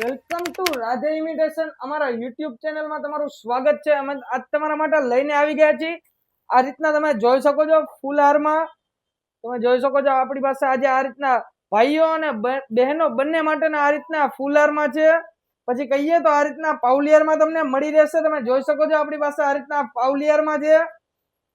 Welcome to Radhe imitation અમારા YouTube ચેનલમાં તમારું સ્વાગત છે. અમે આજ તમારા માટે લઈને આવી ગયા છીએ. આ રીતના તમે જોઈ શકો છો ફૂલ હારમાં તમે જોઈ શકો છો આપણી પાસે આજે આ રીતના ભાઈઓ અને બહેનો બંને માટેના આ રીતના ફૂલ હારમાં છે. પછી કહીએ તો આ રીતના પાઉલિયરમાં તમને મળી રહેશે. તમે જોઈ શકો છો આપણી પાસે આ રીતના પાઉલિયરમાં છે.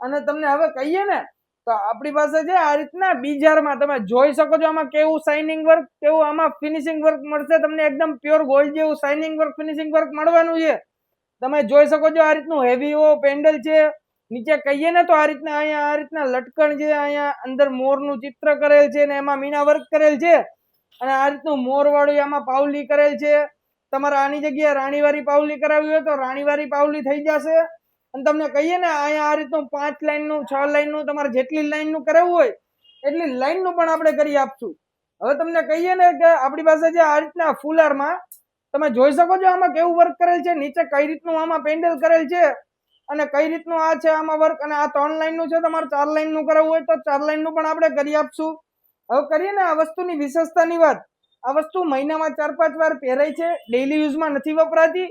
અને તમને હવે કહીએ ને તો આપણી પાસે છે આ રીતના, બીજારમાં તમે જોઈ શકો છો આમાં કેવું શાઇનિંગ વર્ક કેવું આમાં ફિનિશિંગ વર્ક મળશે. તમને એકદમ પ્યોર ગોલ્ડ જેવું શાઇનિંગ વર્ક ફિનિશિંગ વર્ક મળવાનું છે. તમે જોઈ શકો છો આ રીતનું હેવી એવો પેન્ડલ છે. નીચે કહીએ ને તો આ રીતના અહીંયા, આ રીતના લટકણ છે, અહીંયા અંદર મોરનું ચિત્ર કરેલ છે ને એમાં મીના વર્ક કરેલ છે. અને આ રીતનું મોરવાળું આમાં પાવલી કરેલ છે. તમારે આની જગ્યાએ રાણીવારી પાવલી કરાવવી હોય તો રાણીવારી પાવલી થઈ જશે. અને તમને કહીએ ને, અહીંયા આ રીતનું પાંચ લાઈનનું છ લાઈનનું તમારે જેટલી લાઈનનું કરાવવું હોય, એટલી લાઈનનું પણ આપણે કરી આપશું. હવે તમને કહીએ ને કે આપણી પાસે જે આ રીતના ફૂલહારમાં તમે જોઈ શકો છો આમાં કેવું વર્ક કરેલ છે, નીચે કઈ રીતનું આમાં પેન્ડલ કરેલ છે, અને કઈ રીતનું આ છે આમાં વર્ક અને આ ત્રણ લાઈનનું છે, તમારે ચાર લાઈનનું કરાવવું હોય તો ચાર લાઈનનું પણ આપણે કરી આપશું. હવે કરીએ ને આ વસ્તુની વિશેષતાની વાત. આ વસ્તુ મહિનામાં ચાર પાંચ વાર પહેરાય છે ડેઇલી યુઝમાં નથી વપરાતી.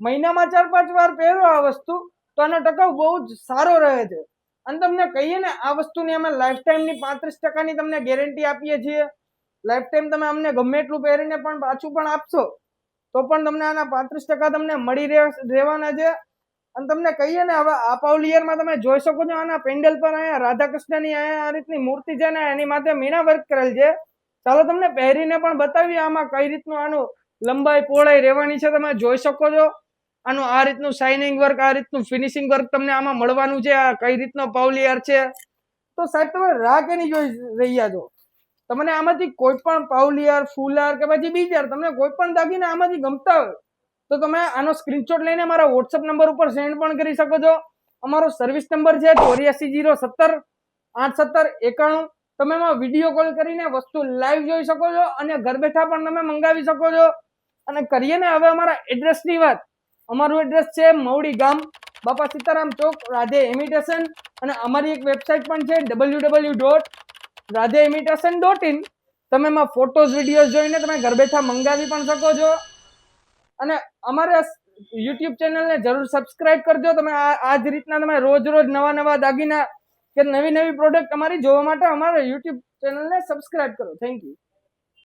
મહિનામાં ચાર પાંચ વાર પહેરો આ વસ્તુ. તો આનો ટકાઉ બહુ જ સારો રહે છે. અને તમને કહીએ ને, આ વસ્તુની અમે લાઈફ ટાઈમની પાંત્રીસ ટકાની તમને ગેરંટી આપીએ છીએ. લાઈફ ટાઈમ તમે અમને ગમે એટલું પહેરીને પણ પાછું પણ આપશો, તો પણ તમને આના પાંત્રીસ ટકા તમને મળી રહે- રહેવાના છે. અને તમને કહીએ ને, હવે આ પાઉલિયરમાં તમે જોઈ શકો છો, આના પેન્ડલ પર અહીંયા રાધાકૃષ્ણની અહીંયા આ રીતની મૂર્તિ છે ને, એની માથે મીણા વર્ક કરેલ છે. ચાલો તમને પહેરીને પણ બતાવીએ આમાં કઈ રીતનું આનું લંબાઈ, પહોળાઈ રહેવાની છે, તમે જોઈ શકો છો. આનું આ રીતનું શાઇનિંગ વર્ક આ રીતનું ફિનિશિંગ વર્ક તમને આમાં મળવાનું છે, આ કઈ રીતનો પાઉલિયર છે? તો સાહેબ, તમે રાહ કેની જોઈ રહ્યા છો? તમને આમાંથી કોઈ પણ પાઉલિયર ફૂલર કે પછી બીજાર, તમને કોઈ પણ દાગીને આમાંથી ગમતા હોય, તો તમે આનો સ્ક્રીનશોટ લઈને મારા વોટ્સઅપ નંબર ઉપર સેન્ડ પણ કરી શકો છો. અમારો સર્વિસ નંબર છે ચોર્યાસી જીરો સત્તર આઠ સત્તર એકાણું. તમે એમાં વીડિયો કોલ કરીને વસ્તુ લાઈવ જોઈ શકો છો અને ઘર બેઠા પણ તમે મંગાવી શકો છો. અને કરીએ ને હવે અમારા એડ્રેસની વાત. અમારું એડ્રેસ છે મવડી ગામ, બાપા સીતારામ ચોક, રાધે ઇમિટેશન અને અમારી એક વેબસાઇટ પણ છે W W dot Radhe imitation dot in તમે એમાં ફોટોઝ વિડીયોઝ જોઈને તમે ઘર બેઠા મંગાવી પણ શકો છો. અને અમારા યુટ્યુબ ચેનલને જરૂર સબસ્ક્રાઇબ કરજો. તમે આ આ જ રીતના તમે રોજ રોજ નવા નવા દાગીના કે નવી નવી પ્રોડક્ટ અમારી જોવા માટે અમારા યુટ્યુબ ચેનલને સબસ્ક્રાઇબ કરો. Thank you